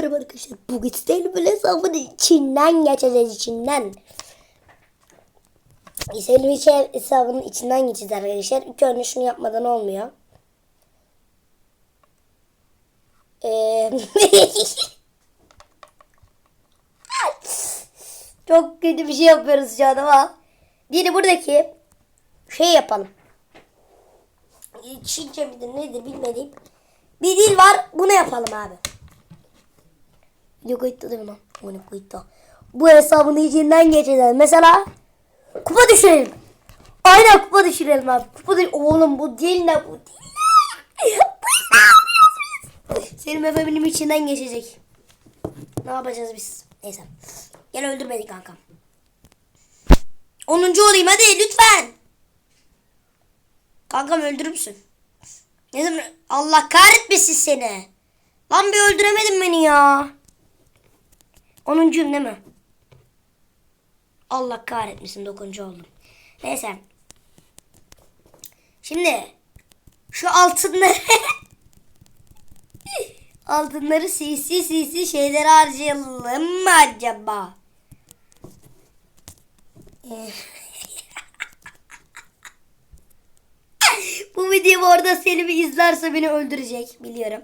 merhaba arkadaşlar. Bugün sizlerle böyle hesabın içinden geçeceğiz içinden. Selvi içe- hesabının içinden geçeceğiz arkadaşlar. İlk önce şunu yapmadan olmuyor. Ee... Çok kötü bir şey yapıyoruz şu an ama. Biri buradaki şey yapalım. Çince midir nedir bilmediğim. Bir dil var bunu yapalım abi. Video kayıtta değil mi lan? Onu kayıtta. Bu hesabın içinden geçeceğiz. Mesela kupa düşürelim. Aynen kupa düşürelim abi. Kupa düş Oğlum bu dil ne bu dil ne? Senin benim içinden geçecek. Ne yapacağız biz? Neyse. Gel öldür beni kankam. 10. olayım hadi lütfen. Kankam öldürür müsün? Ne zaman? Allah kahretmesin seni. Lan bir öldüremedin beni ya. Onuncuyum değil mi? Allah kahretmesin dokuncu oldum. Neyse. Şimdi şu altınları altınları sisi sisi şeylere harcayalım mı acaba? Bu videomu orada Selim'i izlerse beni öldürecek biliyorum.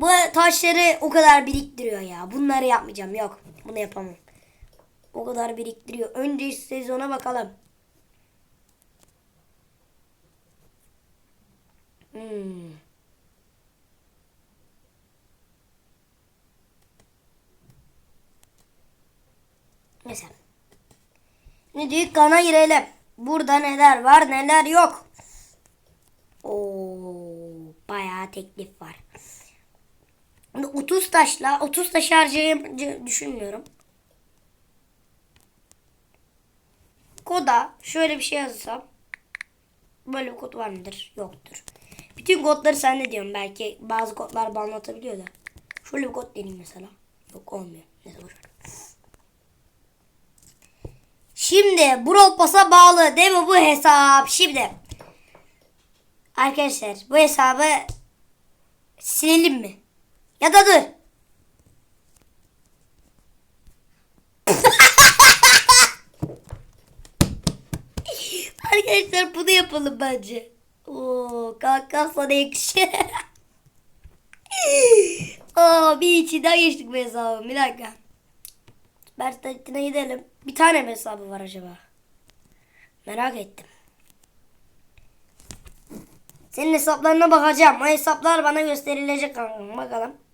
Bu taşları o kadar biriktiriyor ya. Bunları yapmayacağım. Yok. Bunu yapamam. O kadar biriktiriyor. Önce sezona bakalım. Hmm. Mesela. Şimdi dükkana girelim. Burada neler var neler yok. Oo, bayağı teklif var. Şimdi 30 taşla 30 taş harcayacağımı düşünmüyorum. Koda şöyle bir şey yazsam. Böyle bir kod var mıdır? Yoktur. Bütün kodları sen de diyorum. Belki bazı kodlar bana atabiliyor da. Şöyle bir kod deneyim mesela. Yok olmuyor. Neyse boş ver. Şimdi Brawl Pass'a bağlı değil mi bu hesap? Şimdi arkadaşlar bu hesabı silelim mi? Ya da dur. arkadaşlar bunu yapalım bence. Oo, kanka sana yakışır. Aa, bir içinden geçtik bu hesabı. Bir dakika. Bertat'ine gidelim. Bir tane mi hesabı var acaba? Merak ettim. Senin hesaplarına bakacağım. O hesaplar bana gösterilecek kankam. Bakalım.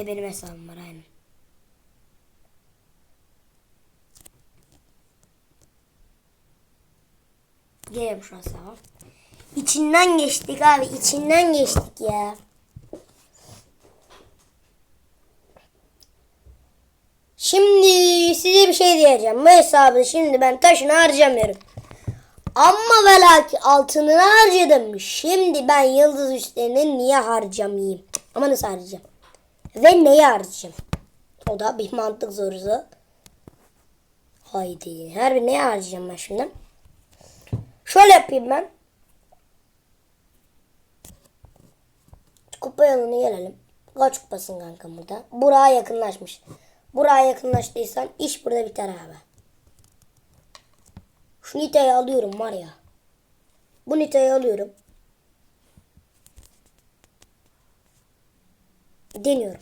De benim hesabım var aynen. Gelelim şu hesaba. İçinden geçtik abi. içinden geçtik ya. Şimdi size bir şey diyeceğim. Bu hesabı şimdi ben taşını harcamıyorum. Ama ve lakin altını harcadım. Şimdi ben yıldız üstlerini niye harcamayayım? Ama nasıl harcayacağım? Ve neyi harcayacağım? O da bir mantık sorusu. Haydi. Her bir neye harcayacağım ben şimdi? Şöyle yapayım ben. Kupa yoluna gelelim. Kaç kupasın kanka burada? Buraya yakınlaşmış. Buraya yakınlaştıysan iş burada biter abi. Şu nitayı alıyorum var ya. Bu nitayı alıyorum. Deniyorum.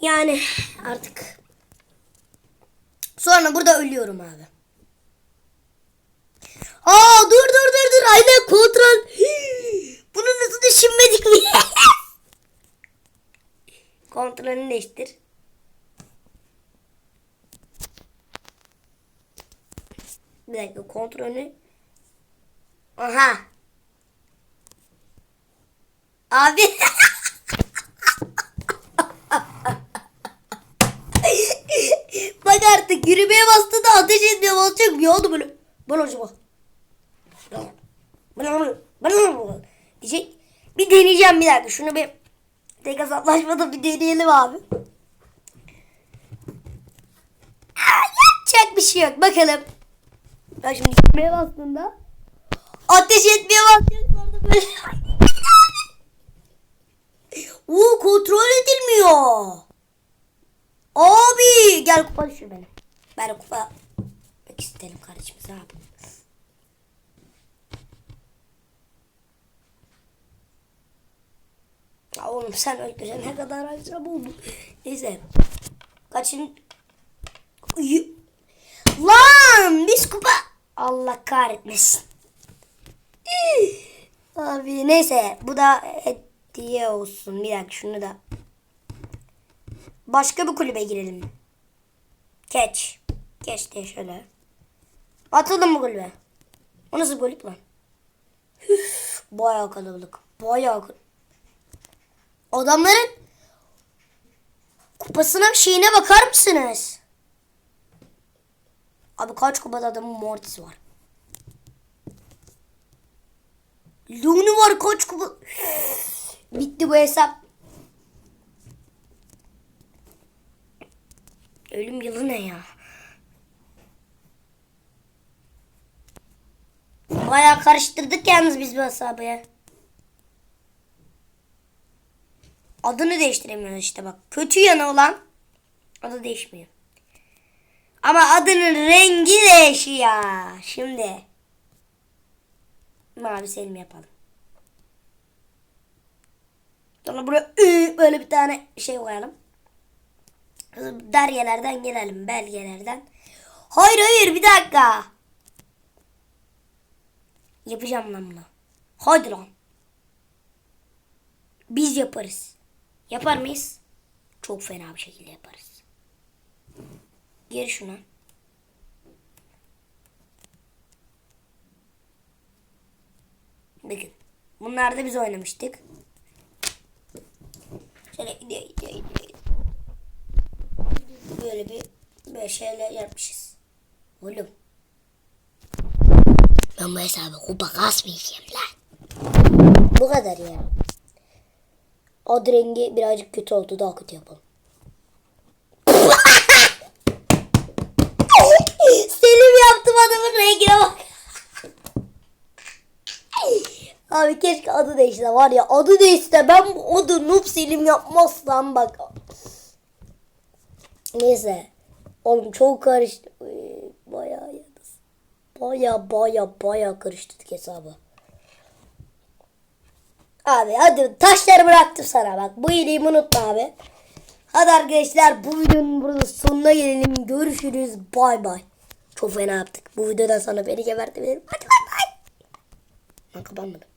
Yani artık. Sonra burada ölüyorum abi. Aa dur dur dur dur. Aynen kontrol. Bunu nasıl düşünmedik mi? Kontrolünü değiştir. Bir dakika kontrolünü. Aha. Abi. Bak artık yürümeye bastı da ateş etmeye basacak bir oldu böyle. Bana acaba. Bana bana diyecek. Bir deneyeceğim bir dakika. Şunu bir tek hesaplaşmada bir deneyelim abi. Yapacak bir şey yok. Bakalım. Ben şimdi yürümeye bastığımda ateş etmeye bakacak orada böyle. Oo kontrol edilmiyor. Abi gel kupa düşür beni. Ben kupa Bak isterim kardeşim ne yapayım. Ya oğlum sen öldürene kadar akşam oldu. Neyse. Kaçın. Lan biz kupa. Allah kahretmesin. Abi neyse bu da hediye olsun. Bir dakika şunu da. Başka bir kulübe girelim. Geç. Geç diye şöyle. Atıldım mı kulübe? O nasıl bir kulüp lan? Üf, Bayağı kalabalık. Bayağı kal- Adamların kupasına şeyine bakar mısınız? Abi kaç kupada adamın Mortis var? Luni var kaç kupa? Bitti bu hesap. Ölüm yılı ne ya? Bayağı karıştırdık yalnız biz bu hesabı ya. Adını değiştiremiyoruz işte bak. Kötü yanı olan adı değişmiyor. Ama adının rengi değişiyor. Şimdi mavi selim yapalım. Sonra buraya ı, böyle bir tane şey koyalım. Deryelerden gelelim. Belgelerden. Hayır hayır bir dakika. Yapacağım lan bunu. Hadi lan. Biz yaparız. Yapar mıyız? Çok fena bir şekilde yaparız. Gir şuna. Bakın. Bunlarda biz oynamıştık. Şöyle gidiyor gidiyor gidiyor. Böyle bir böyle şeyler yapmışız. Oğlum. Ben bu hesabı kupa kasmayacağım lan. Bu kadar ya. Ad rengi birazcık kötü oldu. Daha kötü yapalım. Selim yaptım adamın rengine bak. Abi keşke adı değişse var ya adı değişse ben bu adı Noob Selim yapmazsam bak. Neyse. Oğlum çok karıştı. Yalnız. Baya baya baya karıştırdık hesabı. Abi hadi taşları bıraktım sana bak. Bu iyiliğimi unutma abi. Hadi arkadaşlar bu videonun burada sonuna gelelim. Görüşürüz. Bay bay. Çok fena yaptık. Bu videodan sonra beni gebertebilirim. Hadi bay bay. Ben kapanmadım.